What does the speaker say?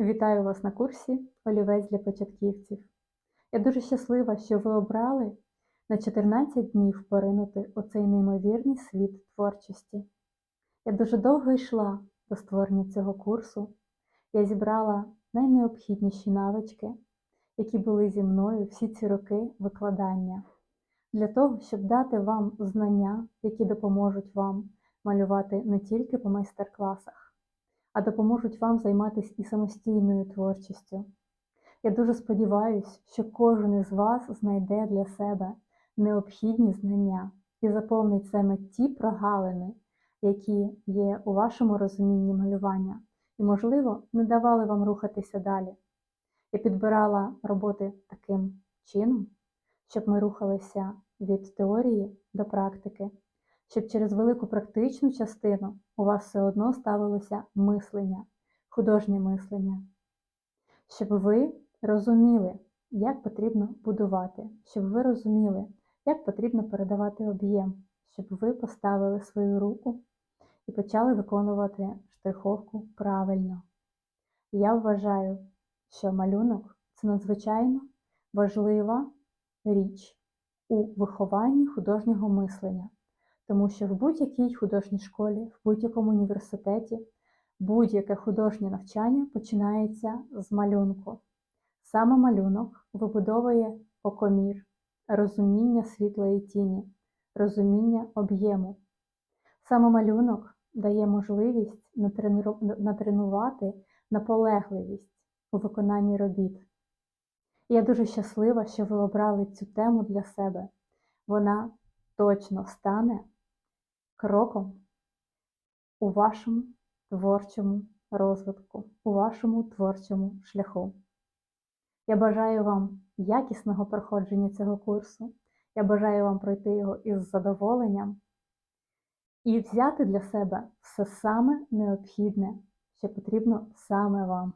Вітаю вас на курсі Олівець для початківців. Я дуже щаслива, що ви обрали на 14 днів поринути у цей неймовірний світ творчості. Я дуже довго йшла до створення цього курсу. Я зібрала найнеобхідніші навички, які були зі мною всі ці роки викладання, для того, щоб дати вам знання, які допоможуть вам малювати не тільки по майстер-класах, а допоможуть вам займатися і самостійною творчістю. Я дуже сподіваюся, що кожен із вас знайде для себе необхідні знання і заповнить саме ті прогалини, які є у вашому розумінні малювання, і, можливо, не давали вам рухатися далі. Я підбирала роботи таким чином, щоб ми рухалися від теорії до практики, щоб через велику практичну частину у вас все одно ставилося мислення, художнє мислення, щоб ви розуміли, як потрібно будувати, щоб ви розуміли, як потрібно передавати об'єм, щоб ви поставили свою руку і почали виконувати штриховку правильно. Я вважаю, що малюнок це надзвичайно важлива річ у вихованні художнього мислення, тому що в будь-якій художній школі, в будь-якому університеті будь-яке художнє навчання починається з малюнку. Саме малюнок вибудовує окомір, розуміння світла і тіні, розуміння об'єму. Саме малюнок дає можливість натренувати наполегливість у виконанні робіт. Я дуже щаслива, що ви обрали цю тему для себе. Вона точно стане кроком у вашому творчому розвитку, у вашому творчому шляху. Я бажаю вам якісного проходження цього курсу. Я бажаю вам пройти його із задоволенням і взяти для себе все саме необхідне, що потрібно саме вам.